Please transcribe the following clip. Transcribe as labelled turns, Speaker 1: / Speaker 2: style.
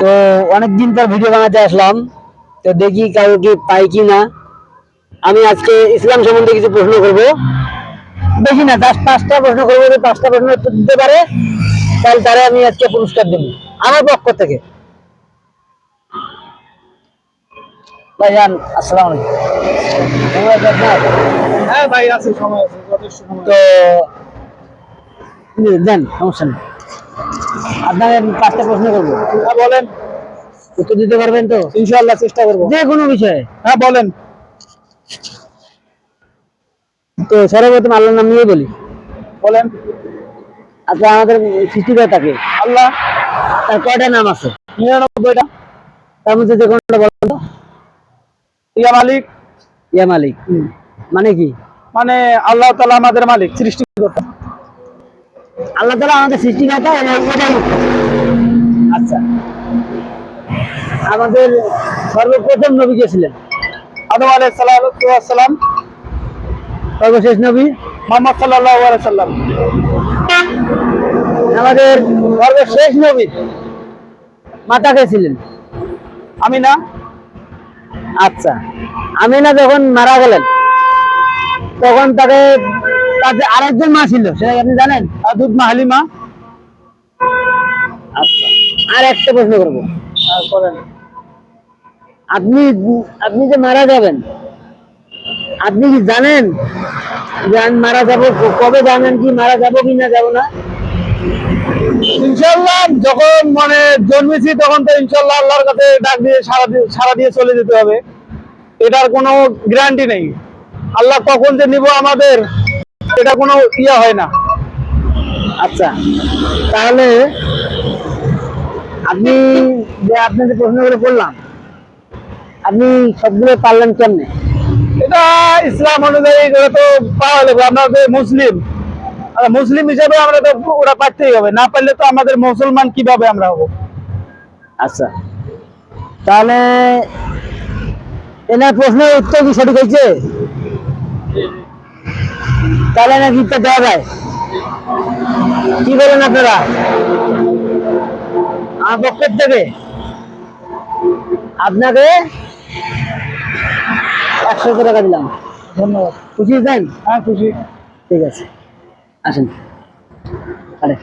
Speaker 1: তো অনেকদিন পর ভিডিও বানাতে আসলাম। তো দেখি কাউকে পাই কি না আমি আজকে ইসলাম সম্বন্ধে কিছু প্রশ্ন করব। বেশি না দশ পাঁচটা প্রশ্ন করব যদি পাঁচটা প্রশ্ন উত্তর দিতে পারে তাহলে তারে আমি আজকে পুরস্কার দেবো আমার পক্ষ থেকে। ভাইজান আসসালামু?
Speaker 2: হ্যাঁ ভাই আছে সময় আছে যথেষ্ট
Speaker 1: তো দেন সমস্যা নেই। আপনাকে পাঁচটা প্রশ্ন করব।
Speaker 2: হ্যাঁ বলেন।
Speaker 1: উত্তর দিতে পারবেন তো?
Speaker 2: ইনশাআল্লাহ চেষ্টা করব।
Speaker 1: যে কোনো বিষয়ে।
Speaker 2: হ্যাঁ বলেন।
Speaker 1: তো সর্বপ্রথম আল্লাহর নাম নিয়ে বলি।
Speaker 2: বলেন।
Speaker 1: আচ্ছা আমাদের সৃষ্টিকর্তাকে
Speaker 2: আল্লাহ।
Speaker 1: তার কয়টা নাম আছে?
Speaker 2: নিরানব্বইটা।
Speaker 1: তার মধ্যে যে কোনটা বলেন তো?
Speaker 2: ইয়া মালিক।
Speaker 1: ইয়া মালিক। মানে কি?
Speaker 2: মানে আল্লাহ তালা আমাদের মালিক সৃষ্টিকর্তা।
Speaker 1: আল্লাহ তালা আমাদের সৃষ্টিকর্তা এটাই আচ্ছা। আমাদের সর্বপ্রথম নবী কে ছিলেন?
Speaker 2: আদম আলাইসালাম
Speaker 1: সর্বশেষ নবী?
Speaker 2: মোহাম্মদ সাল্লাহ সাল্লাম।
Speaker 1: আমাদের সর্বশেষ নবী মাতা কে ছিলেন?
Speaker 2: আমি না
Speaker 1: আচ্ছা। আমিনা যখন মারা গেলেন তখন তাকে তাদের আরেকজন মা ছিল সেটা আপনি জানেন?
Speaker 2: দুধ মা হালিমা?
Speaker 1: আচ্ছা আর একটা প্রশ্ন করব।
Speaker 2: করেন।
Speaker 1: আপনি আপনি যে মারা যাবেন আপনি কি জানেন যে আমি মারা যাব? কবে জানেন কি মারা যাব কি না যাব না?
Speaker 2: ইনশাল্লাহ যখন মানে জন্মেছি তখন তো ইনশাল্লাহ আল্লাহর কাছে ডাক দিয়ে সারা দিয়ে সারা দিয়ে চলে যেতে হবে। এটার কোনো গ্যারান্টি নেই। আল্লাহ কখন যে নিব আমাদের এটা কোনো ইয়ে হয় না।
Speaker 1: আচ্ছা তাহলে আপনি যে আপনাদের প্রশ্নগুলো করলাম আপনি সবগুলো পারলেন কেমনে?
Speaker 2: এটা ইসলাম অনুযায়ী এগুলো তো পাওয়া যাবে আমরা তো মুসলিম। আর মুসলিম হিসাবে আমরা তো ওরা পারতেই হবে না পারলে তো আমাদের মুসলমান কীভাবে আমরা হব?
Speaker 1: আচ্ছা তাহলে এনার প্রশ্নের উত্তর কি সঠিক হয়েছে? তাহলে নাকি উত্তর দেওয়া যায়। কি বলেন আপনারা? আমার পক্ষের থেকে আপনাকে একশো টাকা দিলাম।
Speaker 2: ধন্যবাদ।
Speaker 1: খুশি দেন
Speaker 2: হ্যাঁ খুশি।
Speaker 1: ঠিক আছে। আসেন। আরে।